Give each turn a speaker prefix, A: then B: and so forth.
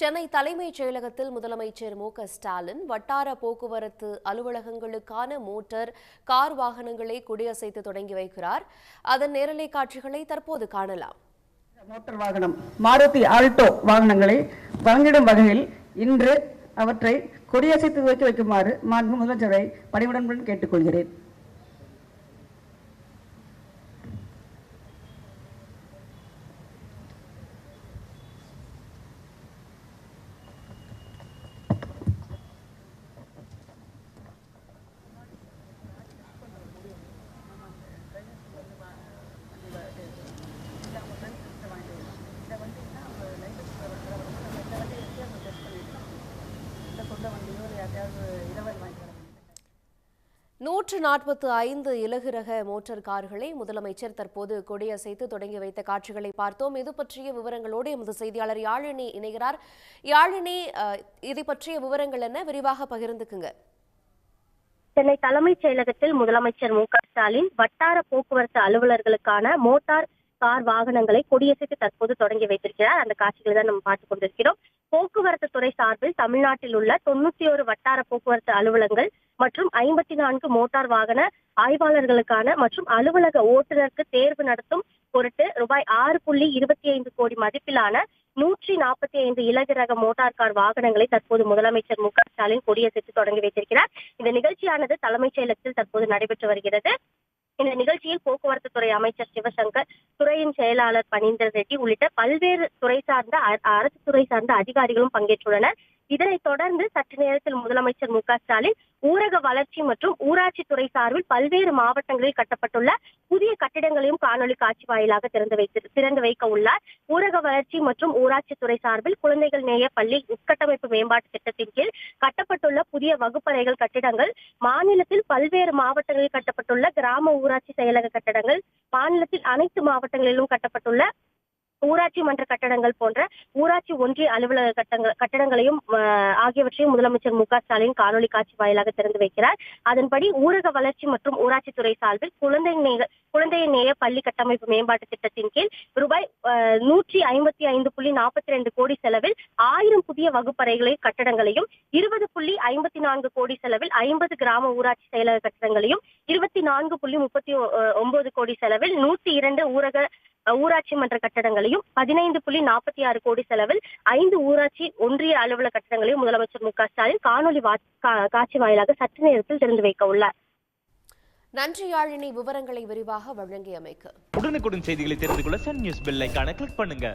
A: சென்னை தலைமைச் செயலகத்தில் முதலமைச்சர் மு ஸ்டாலின் வட்டார போக்குவரத்து அலுவலகங்களுக்கான மோட்டார் கார் வாகனங்களை கொடியசைத்து தொடங்கி வைக்கிறார். அதன் நேரலை காட்சிகளை தற்போது காணலாம்.
B: மோட்டார் வாகனம் மாருதி ஆல்டோ வாகனங்களை வழங்கிடும் வகையில் இன்று அவற்றை கொடியசைத்து துவக்கி வைக்குமாறு மாண்பு முதலமைச்சரை பணிவுடன் கேட்டுக்கொள்கிறேன்.
A: நூற்று நாற்பத்து ஐந்து இலகு ரக மோட்டார் கார்களை முதலமைச்சர் தற்போது கொடியசைத்து தொடங்கி வைத்த காட்சிகளை பார்த்தோம். இது பற்றிய விவரங்களோடு எமது செய்தியாளர் யாழினி இணைகிறார். யாழினி இது பற்றிய விவரங்கள் என்ன? விரிவாக பகிர்ந்துக்குங்க.
C: சென்னை தலைமைச் செயலகத்தில் முதலமைச்சர் மு க ஸ்டாலின் வட்டார போக்குவரத்து அலுவலர்களுக்கான மோட்டார் கார் வாகனங்களை கொடியசைத்து தற்போது தொடங்கி வைத்திருக்கிறார். அந்த காட்சிகளை தான் நம்ம பார்த்துக் கொண்டிருக்கிறோம். போக்குவரத்து துறை சார்பில் தமிழ்நாட்டில் உள்ள தொண்ணூத்தி ஒரு வட்டார போக்குவரத்து அலுவலங்கள் மற்றும் ஐம்பத்தி நான்கு மோட்டார் வாகன ஆய்வாளர்களுக்கான மற்றும் அலுவலக ஓட்டுநருக்கு தேர்வு நடத்தும் பொருட்டு ரூபாய் ஆறு புள்ளி இருபத்தி ஐந்து கோடி மதிப்பிலான நூற்றி நாற்பத்தி ஐந்து இலகு ரக மோட்டார் கார் வாகனங்களை தற்போது முதலமைச்சர் மு க ஸ்டாலின் கொடியசைத்து தொடங்கி வைத்திருக்கிறார். இந்த நிகழ்ச்சியானது தலைமைச் செயலகத்தில் தற்போது நடைபெற்று வருகிறது. இந்த நிகழ்ச்சியில் போக்குவரத்து துறை அமைச்சர் சிவசங்கர் துறையின் செயலாளர் பனீந்திர ரெட்டி உள்ளிட்ட பல்வேறு துறை சார்ந்த அரசு துறை சார்ந்த அதிகாரிகளும் பங்கேற்றுள்ளனர். இதனைத் தொடர்ந்து சற்று நேரத்தில் முதலமைச்சர் மு க ஸ்டாலின் ஊரக வளர்ச்சி மற்றும் ஊராட்சி துறை சார்பில் பல்வேறு மாவட்டங்களில் கட்டப்பட்டுள்ள புதிய கட்டிடங்களையும் காணொலி காட்சி வாயிலாக திறந்து வைத்து திறந்து வைக்க உள்ளார். ஊரக வளர்ச்சி மற்றும் ஊராட்சி துறை சார்பில் குழந்தைகள் நேய பள்ளி உட்கட்டமைப்பு மேம்பாட்டு திட்டத்தின் கீழ் கட்டப்பட்டுள்ள புதிய வகுப்பறைகள் கட்டிடங்கள் மாநிலத்தில் பல்வேறு மாவட்டங்களில் கட்டப்பட்டுள்ள கிராம ஊராட்சி செயலக கட்டடங்கள் மாநிலத்தில் அனைத்து மாவட்டங்களிலும் கட்டப்பட்டுள்ள ஊராட்சி மன்ற கட்டடங்கள் போன்ற ஊராட்சி ஒன்றிய அலுவலக கட்டங்கள் கட்டடங்களையும் ஆகியவற்றையும் முதலமைச்சர் மு க ஸ்டாலின் காணொலி காட்சி வாயிலாக திறந்து வைக்கிறார். அதன்படி ஊரக வளர்ச்சி மற்றும் ஊராட்சித்துறை சார்பில் குழந்தை நேய குழந்தை நேய பள்ளி கட்டமைப்பு மேம்பாட்டு திட்டத்தின் கீழ் ரூபாய் நூற்றி ஐம்பத்தி ஐந்து புள்ளி நாற்பத்தி ரெண்டு கோடி செலவில் ஆயிரம் புதிய வகுப்பறைகளையும் கட்டடங்களையும் இருபது புள்ளி ஐம்பத்தி நான்கு கோடி செலவில் ஐம்பது கிராம ஊராட்சி செயலக கட்டடங்களையும் இருபத்தி நான்கு புள்ளி முப்பத்தி ஒன்பது கோடி செலவில் நூத்தி இரண்டு ஊரக ஊராட்சி மன்ற கட்டடங்களையும் பதினைந்து புள்ளி நாற்பத்தி ஆறு கோடி செலவில் ஐந்து ஊராட்சி ஒன்றிய அலுவலக கட்டடங்களையும் முதலமைச்சர் மு க ஸ்டாலின் காணொலி காட்சி வாயிலாக சற்று நேரத்தில் திறந்து வைக்க உள்ளார்.
A: நன்றி யாழினி விவரங்களை விரிவாக வழங்கியமைக்கு.
D: உடனுக்குடன் செய்திகளை தெரிந்து கொள்ள சன் நியூஸ் பெல் ஐகானை கிளிக் பண்ணுங்க.